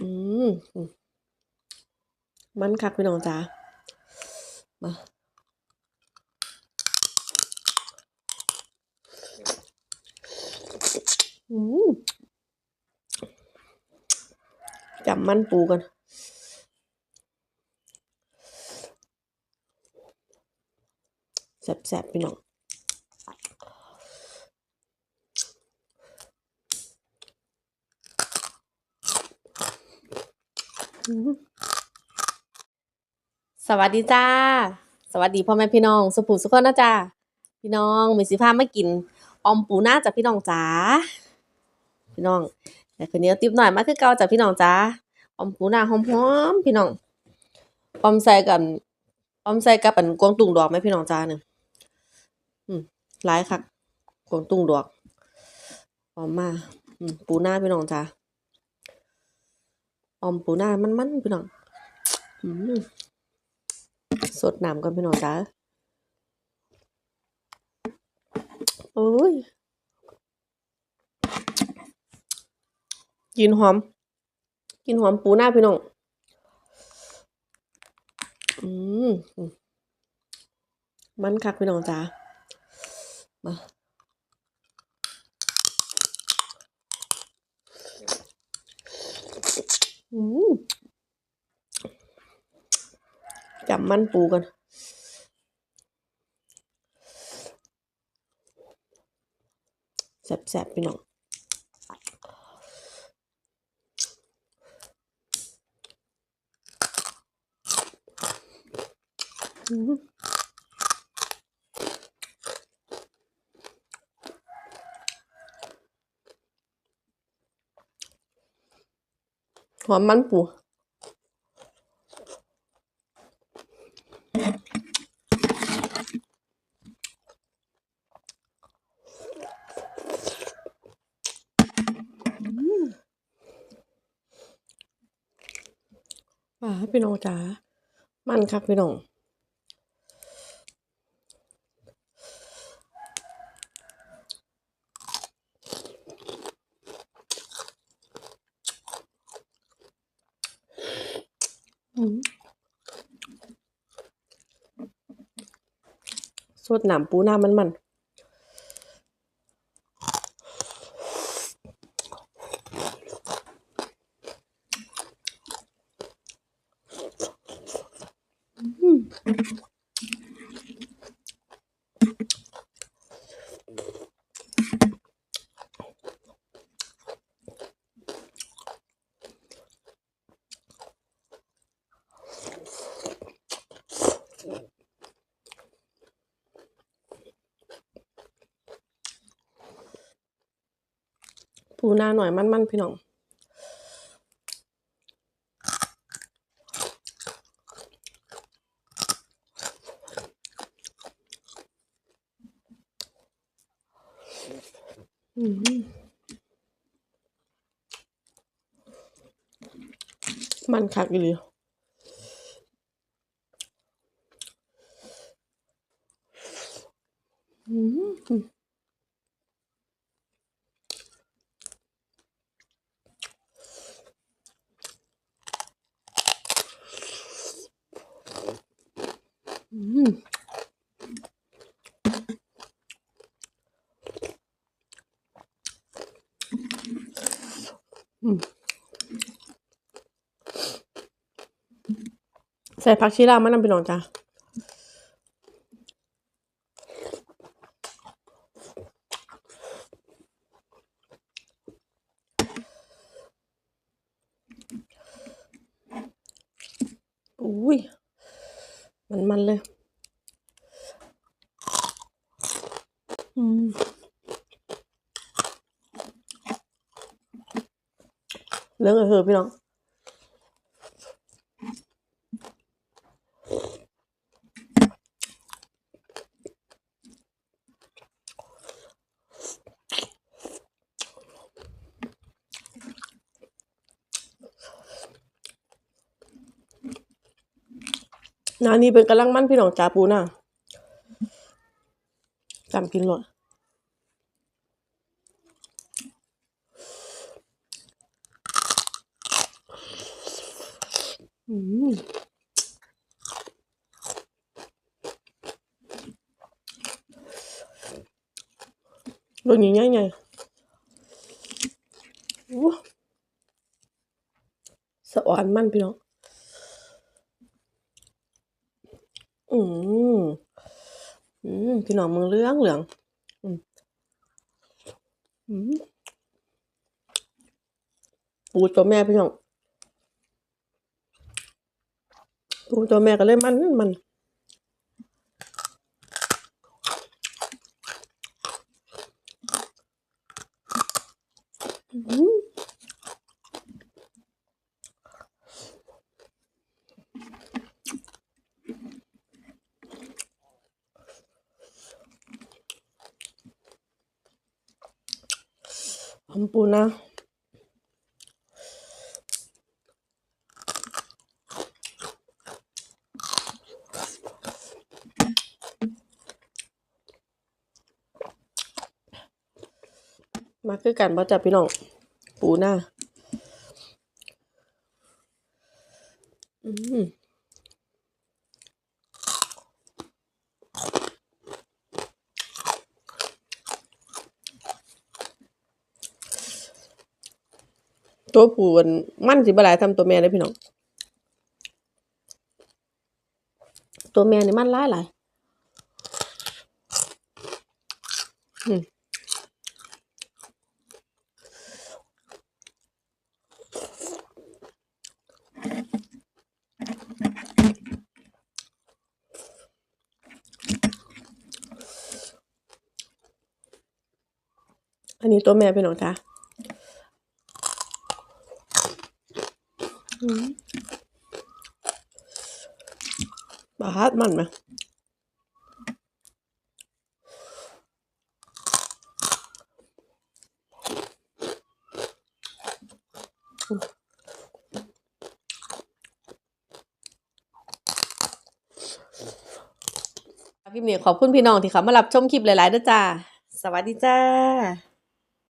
อืมมันคักพี่น้องจ๋ามาอืมจับมันปูกันแซ่บๆพี่น้อง สวัสดีจ้า สวัสดีพ่อแม่พี่น้องสุภูสุขคนนะจ้าพี่น้องมีสิพามากินออมปูหน้าจากพี่น้องจ๋าพี่น้องแต่คืนนี้อติ๊บหน่อยมาคือเก่าจากพี่น้องจ๋าออมปูหน้าหอมๆพี่น้องออมใส่กับออมใส่กับอันกวงตุ่งดอกไหมพี่น้องจ๋าเนี่ยอืมหลายคักกวงตุ่งดอกหอมมากอืมปูหน้าพี่น้องจ๋า ออมปูหน้ามันๆพี่น้องอืมสดน้ำกันพี่น้องจ๋าโอ้ยกินหอม กินหอมปูหน้าพี่น้อง อืม มันคักพี่น้องจ๋ามา อืม จับมันปูกันแซ่บๆพี่น้องอืมหอมมันปู พี่น้องจ๋ามันคักพี่น้องสดหนามปูหน้ามันมันอืม ปูนาหน่อยมันมันพี่น้อง มันคักอีหลีอืมอืม ใส่ผักชีลาวมานำพี่น้องจ้าอุ้ย มันมันเลย อืม เรื่องเออเหอะพี่น้องนานี่เป็นกำลังมั่นพี่น้องจ่าปูน่ะจำกินหลด อืม ตัวนี้ง่ายไงอู้สะอ่อนมันพี่น้อง อืมอืมพี่น้องมึงเหลืองเหลือง อืมอืมปูตัวแม่พี่น้องปูตัวแม่ก็เลยมันมัน อืมหอ มาคือกันบ่จ้ะพี่น้อง ปูหน้า อืมตัวผู้มันมันสิบหลายทำตัวแม่เลยพี่น้อง ตัวแม่นี่มันหลายหลายอืม อั นี้ตัวแม่พี่น้องจ้ะอืมบาดมันไหมคลิปนี้ขอบคุณพี่น้องที่เขามารับชมคลิปหลายๆด้วยจ้า สวัสดีจ้า